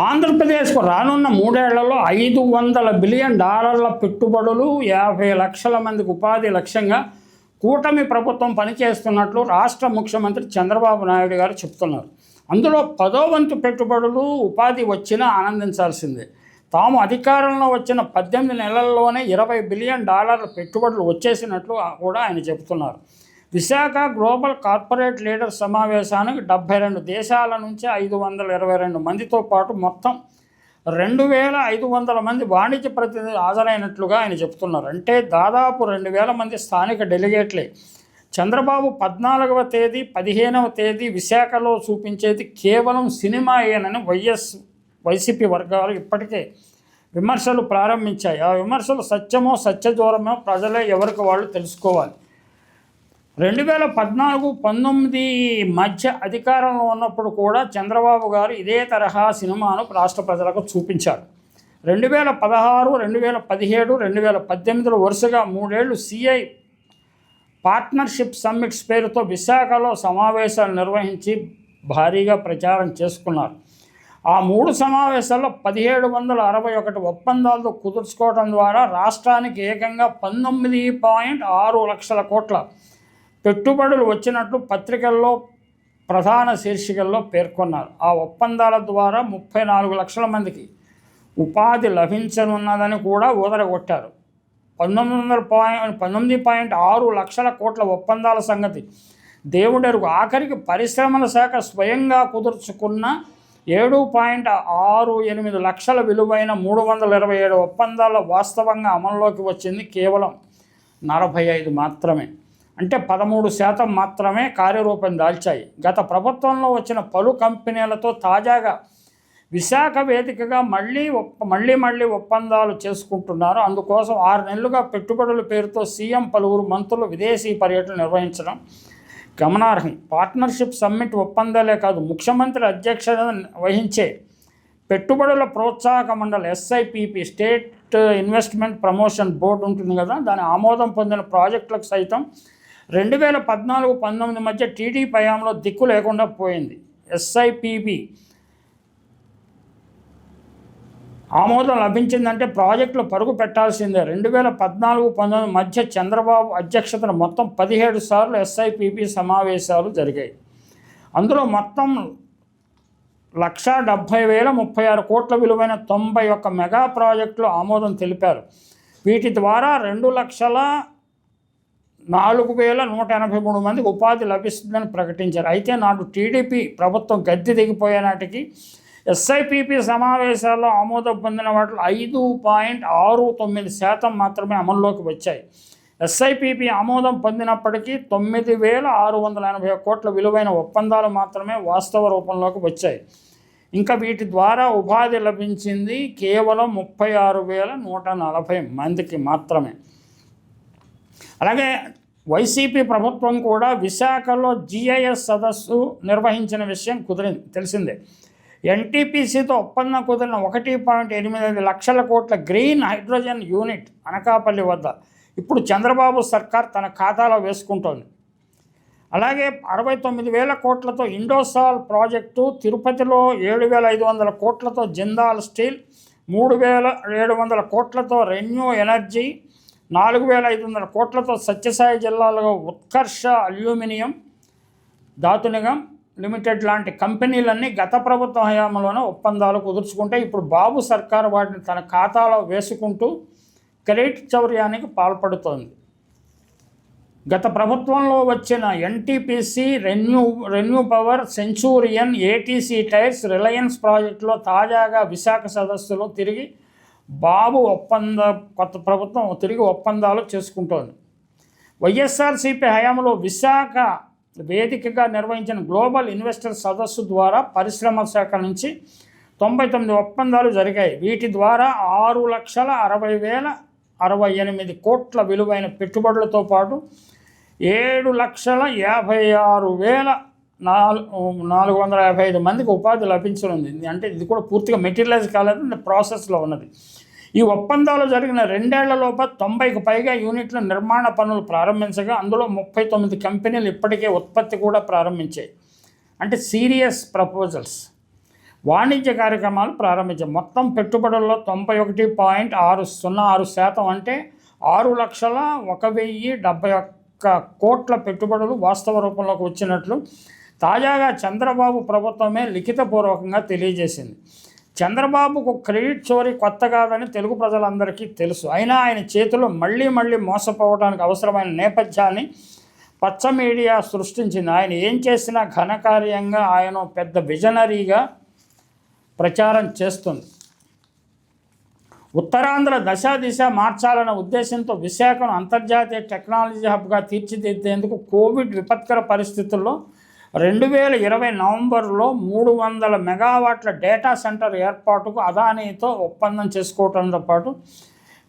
ఆంధ్రప్రదేశ్కు రానున్న మూడేళ్ళలో ఐదు వందల బిలియన్ డాలర్ల పెట్టుబడులు యాభై లక్షల మందికి ఉపాధి లక్ష్యంగా కూటమి ప్రభుత్వం పనిచేస్తున్నట్లు రాష్ట్ర ముఖ్యమంత్రి చంద్రబాబు నాయుడు గారు చెప్తున్నారు. అందులో పదో వంతు పెట్టుబడులు ఉపాధి వచ్చినా ఆనందించాల్సిందే. తాము అధికారంలో వచ్చిన పద్దెనిమిది నెలల్లోనే ఇరవై బిలియన్ డాలర్ల పెట్టుబడులు వచ్చేసినట్లు కూడా ఆయన చెబుతున్నారు. విశాఖ గ్లోబల్ కార్పొరేట్ లీడర్ సమావేశానికి డెబ్బై రెండు దేశాల నుంచి ఐదు వందల ఇరవై రెండు మందితో పాటు మొత్తం రెండు వేల ఐదు వందల మంది వాణిజ్య ప్రతినిధులు హాజరైనట్లుగా ఆయన చెప్తున్నారు అంటే దాదాపు రెండు వేల మంది స్థానిక డెలిగేట్లే. చంద్రబాబు పద్నాలుగవ తేదీ పదిహేనవ తేదీ విశాఖలో చూపించేది కేవలం సినిమా ఏనని వైఎస్ వైసీపీ వర్గాలు ఇప్పటికే విమర్శలు ప్రారంభించాయి. ఆ విమర్శలు సత్యమో సత్యదూరమో ప్రజలే ఎవరికి వాళ్ళు తెలుసుకోవాలి. రెండు వేల పద్నాలుగు పంతొమ్మిది మధ్య అధికారంలో ఉన్నప్పుడు కూడా చంద్రబాబు గారు ఇదే తరహా సినిమాను రాష్ట్ర ప్రజలకు చూపించారు. రెండు వేల పదహారు రెండు వేల పదిహేడు రెండు వేల పద్దెనిమిదిలో వరుసగా మూడేళ్ళు సిఐ పార్ట్నర్షిప్ సమ్మిట్స్ పేరుతో విశాఖలో సమావేశాలు నిర్వహించి భారీగా ప్రచారం చేసుకున్నారు. ఆ మూడు సమావేశాల్లో పదిహేడు వందల అరవై ఒకటి ఒప్పందాలతో కుదుర్చుకోవడం ద్వారా రాష్ట్రానికి ఏకంగా పంతొమ్మిది పాయింట్ ఆరు లక్షల కోట్ల పెట్టుబడులు వచ్చినట్లు పత్రికల్లో ప్రధాన శీర్షికల్లో పేర్కొన్నారు. ఆ ఒప్పందాల ద్వారా ముప్పై నాలుగు లక్షల మందికి ఉపాధి లభించనున్నదని కూడా ఊదరగొట్టారు. పంతొమ్మిది వందల పాయింట్ పంతొమ్మిది పాయింట్ ఆరు లక్షల కోట్ల ఒప్పందాల సంగతి దేవుడెరుగు. ఆఖరికి పరిశ్రమల శాఖ స్వయంగా కుదుర్చుకున్న ఏడు పాయింట్ ఆరు ఎనిమిది లక్షల విలువైన మూడు వందల ఇరవై ఏడు ఒప్పందాల వాస్తవంగా అమల్లోకి వచ్చింది కేవలం నలభై ఐదు మాత్రమే. అంటే పదమూడు శాతం మాత్రమే కార్యరూపం దాల్చాయి. గత ప్రభుత్వంలో వచ్చిన పలు కంపెనీలతో తాజాగా విశాఖ వేదికగా మళ్ళీ ఒప్ప మళ్ళీ మళ్ళీ ఒప్పందాలు చేసుకుంటున్నారు. అందుకోసం ఆరు నెలలుగా పెట్టుబడుల పేరుతో సీఎం పలువురు మంత్రులు విదేశీ పర్యటన నిర్వహించడం గమనార్హం. పార్ట్నర్షిప్ సమ్మిట్ ఒప్పందాలే కాదు ముఖ్యమంత్రి అధ్యక్షత వహించే పెట్టుబడుల ప్రోత్సాహక మండలి SIPP state investment promotion board ఉంటుంది కదా దాని ఆమోదం పొందిన ప్రాజెక్టులకు సైతం రెండు వేల పద్నాలుగు పంతొమ్మిది మధ్య టీడీపీ హయాంలో దిక్కు లేకుండా పోయింది. ఎస్ఐపిబి ఆమోదం లభించిందంటే ప్రాజెక్టులు పరుగు పెట్టాల్సిందే. రెండు వేల పద్నాలుగు పంతొమ్మిది మధ్య చంద్రబాబు అధ్యక్షతన మొత్తం పదిహేడు సార్లు ఎస్ఐపిబి సమావేశాలు జరిగాయి. అందులో మొత్తం లక్ష డెబ్భై వేల ముప్పై ఆరు కోట్ల విలువైన తొంభై ఒక్క మెగా ప్రాజెక్టులు ఆమోదం తెలిపారు. వీటి ద్వారా రెండు లక్షల నాలుగు వేల నూట ఎనభై మూడు మందికి ఉపాధి లభిస్తుందని ప్రకటించారు. అయితే నాడు టీడీపీ ప్రభుత్వం గద్దె దిగిపోయే నాటికి ఎస్ఐపిపి సమావేశాల్లో ఆమోదం పొందిన వాటిలో ఐదు పాయింట్ ఆరు తొమ్మిది శాతం మాత్రమే అమల్లోకి వచ్చాయి. ఎస్ఐపిపి ఆమోదం పొందినప్పటికీ తొమ్మిది వేల ఆరు వందల ఎనభై కోట్ల విలువైన ఒప్పందాలు మాత్రమే వాస్తవ రూపంలోకి వచ్చాయి. ఇంకా వీటి ద్వారా ఉపాధి లభించింది కేవలం ముప్పై ఆరు వేల నూట నలభై మందికి మాత్రమే. అలాగే వైసీపీ ప్రభుత్వం కూడా విశాఖలో జిఐఎస్ సదస్సు నిర్వహించిన విషయం కుదిరింది తెలిసిందే. ఎన్టీపీసీతో ఒప్పందం కుదిరిన ఒకటి పాయింట్ ఎనిమిది ఐదు లక్షల కోట్ల గ్రీన్ హైడ్రోజన్ యూనిట్ అనకాపల్లి వద్ద. ఇప్పుడు చంద్రబాబు సర్కార్ తన ఖాతాలో వేసుకుంటోంది. అలాగే అరవై తొమ్మిది వేల కోట్లతో ఇండోసాల్ ప్రాజెక్టు తిరుపతిలో ఏడు వేల ఐదు వందల కోట్లతో జిందాల్ స్టీల్ మూడు వేల ఏడు వందల కోట్లతో రెన్యూ ఎనర్జీ నాలుగు వేల ఐదు వందల కోట్లతో సత్యసాయి జిల్లాలో ఉత్కర్ష అల్యూమినియం ధాతునిగం లిమిటెడ్ లాంటి కంపెనీలన్నీ గత ప్రభుత్వ హయాంలోనే ఒప్పందాలు కుదుర్చుకుంటే ఇప్పుడు బాబు సర్కారు వాటిని తన ఖాతాలో వేసుకుంటూ క్రెడిట్ చౌర్యానికి పాల్పడుతోంది. గత ప్రభుత్వంలో వచ్చిన NTPC renew renew power Centurion ATC tyres Reliance ప్రాజెక్టులో తాజాగా విశాఖ సదస్సులో తిరిగి బాబు ఒప్పంద కొత్త ప్రభుత్వం తిరిగి ఒప్పందాలు చేసుకుంటోంది. వైఎస్ఆర్సీపీ హయాంలో విశాఖ వేదికగా నిర్వహించిన గ్లోబల్ ఇన్వెస్టర్ సదస్సు ద్వారా పరిశ్రమ శాఖ నుంచి తొంభై తొమ్మిది ఒప్పందాలు జరిగాయి. వీటి ద్వారా ఆరు లక్షల అరవై వేల అరవై ఎనిమిది కోట్ల విలువైన పెట్టుబడులతో పాటు ఏడు లక్షల యాభై ఆరు వేల నాలుగు నాలుగు వందల యాభై ఐదు మందికి ఉపాధి లభించనుంది. అంటే ఇది కూడా పూర్తిగా మెటీరియలైజ్ కాలేదు ప్రాసెస్లో ఉన్నది. ఈ ఒప్పందాలు జరిగిన రెండేళ్ళలోప తొంభైకి పైగా యూనిట్ల నిర్మాణ పనులు ప్రారంభించగా అందులో ముప్పై తొమ్మిది కంపెనీలు ఇప్పటికే ఉత్పత్తి కూడా ప్రారంభించాయి. అంటే సీరియస్ ప్రపోజల్స్. వాణిజ్య కార్యక్రమాలు ప్రారంభించాయి. మొత్తం పెట్టుబడుల్లో తొంభై ఒకటి పాయింట్ ఆరు సున్నా ఆరు శాతం అంటే ఆరు లక్షల ఒక వెయ్యి డెబ్బై ఒక్క కోట్ల పెట్టుబడులు వాస్తవ రూపంలోకి వచ్చినట్లు తాజాగా చంద్రబాబు ప్రభుత్వమే లిఖితపూర్వకంగా తెలియజేసింది. చంద్రబాబుకు క్రెడిట్ చోరీ కొత్త కాదని తెలుగు ప్రజలందరికీ తెలుసు. అయినా ఆయన చేతిలో మళ్ళీ మళ్ళీ మోసపోవడానికి అవసరమైన నేపథ్యాన్ని పచ్చ మీడియా సృష్టించింది. ఆయన ఏం చేసినా ఘనకార్యంగా ఆయన పెద్ద విజనరీగా ప్రచారం చేస్తుంది. ఉత్తరాంధ్ర దశ దిశ మార్చాలన్న ఉద్దేశంతో విశాఖను అంతర్జాతీయ టెక్నాలజీ హబ్గా తీర్చిదిద్దేందుకు కోవిడ్ విపత్కర పరిస్థితుల్లో రెండు వేల ఇరవై నవంబర్లో మూడు వందల మెగావాట్ల డేటా సెంటర్ ఏర్పాటుకు అదానీతో ఒప్పందం చేసుకోవడంతో పాటు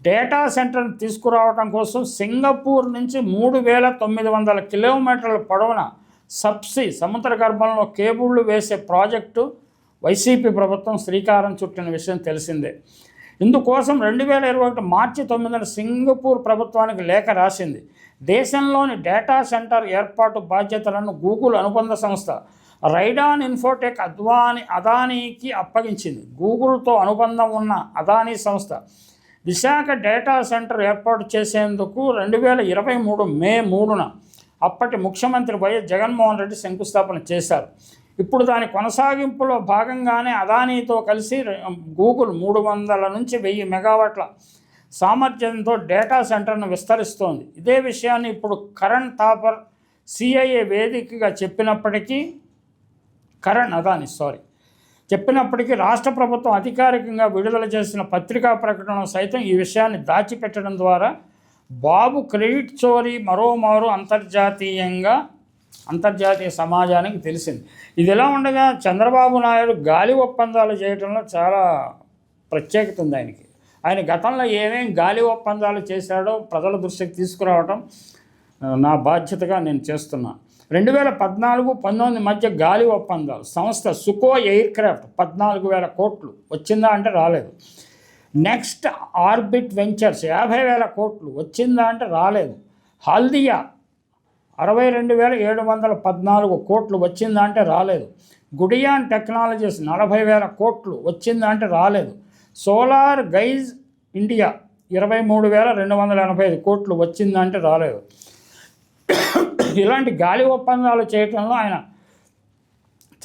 డేటా సెంటర్ని తీసుకురావడం కోసం సింగపూర్ నుంచి మూడు వేల తొమ్మిది వందల కిలోమీటర్ల పొడవున సబ్సీ సముద్ర గర్భంలో కేబుళ్ళు వేసే ప్రాజెక్టు వైసీపీ ప్రభుత్వం శ్రీకారం చుట్టిన విషయం తెలిసిందే. ఇందుకోసం రెండు వేల ఇరవై ఒకటి మార్చి తొమ్మిదిన సింగపూర్ ప్రభుత్వానికి లేఖ రాసింది. దేశంలోని డేటా సెంటర్ ఏర్పాటు బాధ్యతలను గూగుల్ అనుబంధ సంస్థ రైడాన్ ఇన్ఫోటెక్ అద్వాని అదానీకి అప్పగించింది. గూగుల్తో అనుబంధం ఉన్న అదానీ సంస్థ విశాఖ డేటా సెంటర్ ఏర్పాటు చేసేందుకు రెండు వేల ఇరవై మూడు మే మూడున అప్పటి ముఖ్యమంత్రి వైఎస్ జగన్మోహన్ రెడ్డి శంకుస్థాపన చేశారు. ఇప్పుడు దాని కొనసాగింపులో భాగంగానే అదానీతో కలిసి గూగుల్ మూడు వందల నుంచి వెయ్యి మెగావాట్ల సామర్థ్యంతో డేటా సెంటర్ను విస్తరిస్తోంది. ఇదే విషయాన్ని ఇప్పుడు కరణ్ థాపర్ సిఐఏ వేదికగా చెప్పినప్పటికీ కరణ్ అదాని సారీ చెప్పినప్పటికీ రాష్ట్ర ప్రభుత్వం అధికారికంగా విడుదల చేసిన పత్రికా ప్రకటన సైతం ఈ విషయాన్ని దాచిపెట్టడం ద్వారా బాబు క్రెడిట్ చోరీ మరోమారు అంతర్జాతీయంగా అంతర్జాతీయ సమాజానికి తెలిసింది. ఇది ఎలా ఉండగా చంద్రబాబు నాయుడు గాలి ఒప్పందాలు చేయడంలో చాలా ప్రత్యేకత ఉంది ఆయనకి. ఆయన గతంలో ఏమేం గాలి ఒప్పందాలు చేశాడో ప్రజల దృష్టికి తీసుకురావడం నా బాధ్యతగా నేను చేస్తున్నా. రెండు వేల పద్నాలుగు పంతొమ్మిది మధ్య గాలి ఒప్పందాలు సంస్థ సుకో ఎయిర్ క్రాఫ్ట్ పద్నాలుగు వేల కోట్లు వచ్చిందా అంటే రాలేదు. నెక్స్ట్ ఆర్బిట్ వెంచర్స్ యాభై వేల కోట్లు వచ్చిందా అంటే రాలేదు. హల్దియా అరవై రెండు వేల ఏడు వందల పద్నాలుగు కోట్లు వచ్చిందంటే రాలేదు. గుడియాన్ టెక్నాలజీస్ నలభై వేల కోట్లు వచ్చిందంటే రాలేదు. సోలార్ గైజ్ ఇండియా ఇరవై మూడు వేల రెండు వందల ఎనభై ఐదు కోట్లు వచ్చిందంటే రాలేదు. ఇలాంటి గాలి ఒప్పందాలు చేయటంలో ఆయన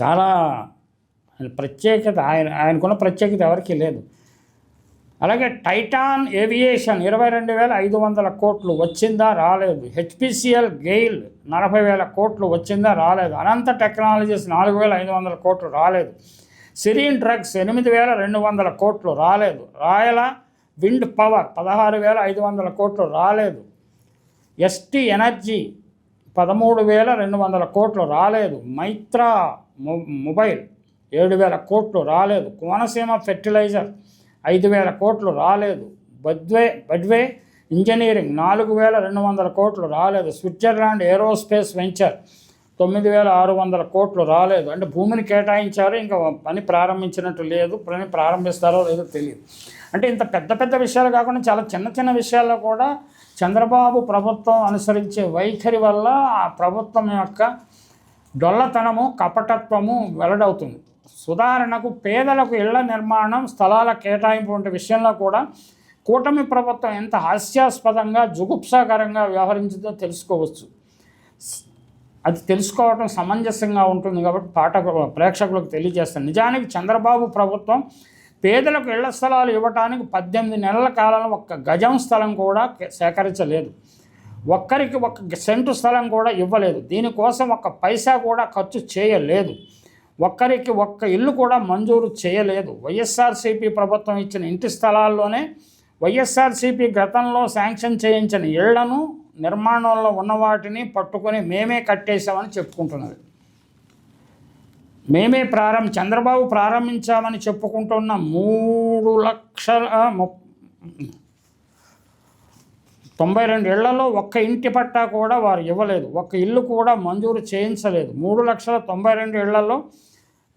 చాలా ఆయన ప్రత్యేకత ఆయన ఆయనకున్న ప్రత్యేకత ఎవరికీ లేదు. అలాగే టైటాన్ ఏవియేషన్ ఇరవై రెండు వేల ఐదు వందల కోట్లు వచ్చిందా రాలేదు. హెచ్పిసిఎల్ గెయిల్ నలభై వేల కోట్లు వచ్చిందా రాలేదు. అనంత టెక్నాలజీస్ నాలుగు వేల ఐదు వందల కోట్లు రాలేదు. సిరీన్ డ్రగ్స్ ఎనిమిది వేల రెండు వందల కోట్లు రాలేదు. రాయల విండ్ పవర్ పదహారు వేల ఐదు వందల కోట్లు రాలేదు. ఎస్టీ ఎనర్జీ పదమూడు వేల రెండు వందల కోట్లు రాలేదు. మైత్రా మొ- మొబైల్ ఏడు వేల కోట్లు రాలేదు. కోనసీమ ఫెర్టిలైజర్ ఐదు వేల కోట్లు రాలేదు. బద్వే బడ్వే ఇంజనీరింగ్ నాలుగు వేల రెండు వందల కోట్లు రాలేదు. స్విట్జర్లాండ్ ఏరోస్పేస్ వెంచర్ తొమ్మిది వేల ఆరు వందల కోట్లు రాలేదు. అంటే భూమిని కేటాయించారు ఇంకా పని ప్రారంభించినట్టు లేదు. పని ప్రారంభిస్తారో లేదో తెలియదు. అంటే ఇంత పెద్ద పెద్ద విషయాలు కాకుండా చాలా చిన్న చిన్న విషయాల్లో కూడా చంద్రబాబు ప్రభుత్వం అనుసరించే వైఖరి వల్ల ఆ ప్రభుత్వం యొక్క డొల్లతనము కపటత్వము వెల్లడవుతుంది. సుధారణకు పేదలకు ఇళ్ళ నిర్మాణం స్థలాల కేటాయింపు వంటి విషయంలో కూడా కూటమి ప్రభుత్వం ఎంత హాస్యాస్పదంగా జుగుప్సాకరంగా వ్యవహరించిందో తెలుసుకోవచ్చు. అది తెలుసుకోవటం సమంజసంగా ఉంటుంది కాబట్టి పాఠకు ప్రేక్షకులకు తెలియజేస్తాను. నిజానికి చంద్రబాబు ప్రభుత్వం పేదలకు ఇళ్ళ స్థలాలు ఇవ్వటానికి పద్దెనిమిది నెలల కాలంలో ఒక్క గజం స్థలం కూడా సేకరించలేదు. ఒక్కరికి ఒక్క సెంటు స్థలం కూడా ఇవ్వలేదు. దీనికోసం ఒక్క పైసా కూడా ఖర్చు చేయలేదు. ఒక్కరికి ఒక్క ఇల్లు కూడా మంజూరు చేయలేదు. వైఎస్ఆర్సీపీ ప్రభుత్వం ఇచ్చిన ఇంటి స్థలాల్లోనే వైఎస్ఆర్సీపీ గతంలో శాంక్షన్ చేయించిన ఇళ్ళను నిర్మాణంలో ఉన్న వాటిని పట్టుకొని మేమే కట్టేశామని చెప్పుకుంటున్నది మేమే ప్రారంభ చంద్రబాబు ప్రారంభించామని చెప్పుకుంటున్న మూడు లక్షల ము- తొంభై రెండు ఇళ్ళలో ఒక్క ఇంటి పట్టా కూడా వారు ఇవ్వలేదు. ఒక్క ఇల్లు కూడా మంజూరు చేయించలేదు. మూడు లక్షల తొంభై రెండు ఇళ్ళలో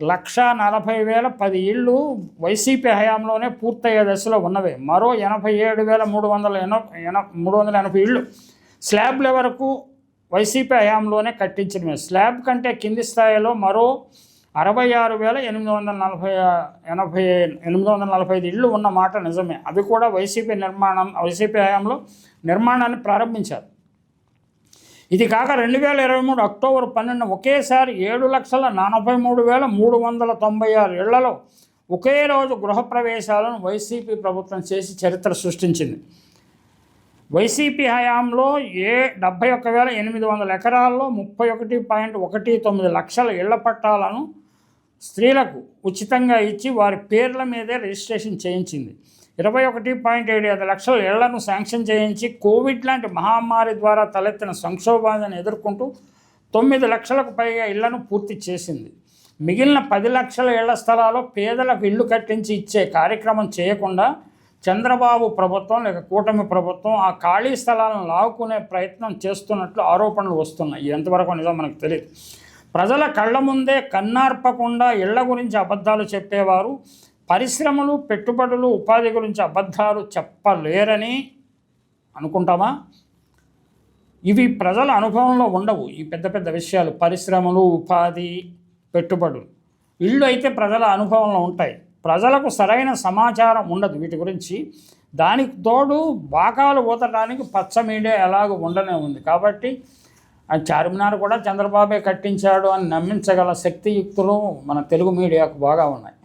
లక్ష నలభై వేల పది ఇళ్ళు వైసీపీ హయాంలోనే పూర్తయ్యే దశలో ఉన్నవి. మరో ఎనభై ఏడు వేల మూడు వందల ఎన ఎన మూడు వందల ఎనభై ఇళ్ళు స్లాబ్ల వరకు వైసీపీ హయాంలోనే కట్టించడమే. స్లాబ్ కంటే కింది స్థాయిలో మరో అరవై ఆరు వేల ఎనిమిది వందల నలభై ఎనభై ఎనిమిది వందల నలభై ఐదు ఇళ్ళు ఉన్న మాట నిజమే. అది కూడా వైసీపీ నిర్మాణం వైసీపీ హయాంలో నిర్మాణాన్ని ప్రారంభించారు. ఇది కాక రెండు వేల ఇరవై మూడు అక్టోబర్ పన్నెండు ఒకేసారి ఏడు లక్షల నలభై మూడు వేల మూడు వందల తొంభై ఆరు ఇళ్ళలో ఒకే రోజు గృహప్రవేశాలను వైసీపీ ప్రభుత్వం చేసి చరిత్ర సృష్టించింది. వైసీపీ హయాంలో ఏ డెబ్బై ఒక్క వేల ఎనిమిది వందల ఎకరాల్లో ముప్పై ఒకటి పాయింట్ ఒకటి తొమ్మిది లక్షల ఇళ్ళ పట్టాలను స్త్రీలకు ఉచితంగా ఇచ్చి వారి పేర్ల మీదే రిజిస్ట్రేషన్ చేయించింది. ఇరవై ఒకటి పాయింట్ ఏడు ఐదు లక్షల ఇళ్ళను శాంక్షన్ చేయించి కోవిడ్ లాంటి మహమ్మారి ద్వారా తలెత్తిన సంక్షోభాన్ని ఎదుర్కొంటూ తొమ్మిది లక్షలకు పైగా ఇళ్ళను పూర్తి చేసింది. మిగిలిన పది లక్షల ఇళ్ళ స్థలాల్లో పేదలకు ఇల్లు కట్టించి ఇచ్చే కార్యక్రమం చేయకుండా చంద్రబాబు ప్రభుత్వం లేక కూటమి ప్రభుత్వం ఆ ఖాళీ స్థలాలను లాక్కునే ప్రయత్నం చేస్తున్నట్లు ఆరోపణలు వస్తున్నాయి. ఎంతవరకు నిజం మనకు తెలియదు ప్రజల కళ్ళ ముందే కన్నార్పకుండా ఇళ్ళ గురించి అబద్ధాలు చెప్పేవారు పరిశ్రమలు పెట్టుబడులు ఉపాధి గురించి అబద్ధాలు చెప్పలేరని అనుకుంటామా? ఇవి ప్రజల అనుభవంలో ఉండవు. ఈ పెద్ద పెద్ద విషయాలు పరిశ్రమలు ఉపాధి పెట్టుబడులు ఇళ్ళు అయితే ప్రజల అనుభవంలో ఉంటాయి. ప్రజలకు సరైన సమాచారం ఉండదు. వీటి గురించి దానికి తోడు బాకాలు ఊతడానికి పచ్చ మీడియా ఎలాగో ఉండనే ఉంది. కాబట్టి చార్మినార్ కూడా చంద్రబాబే కట్టించాడు అని నమ్మించగల శక్తియుక్తులు మన తెలుగు మీడియాకు బాగా ఉన్నాయి.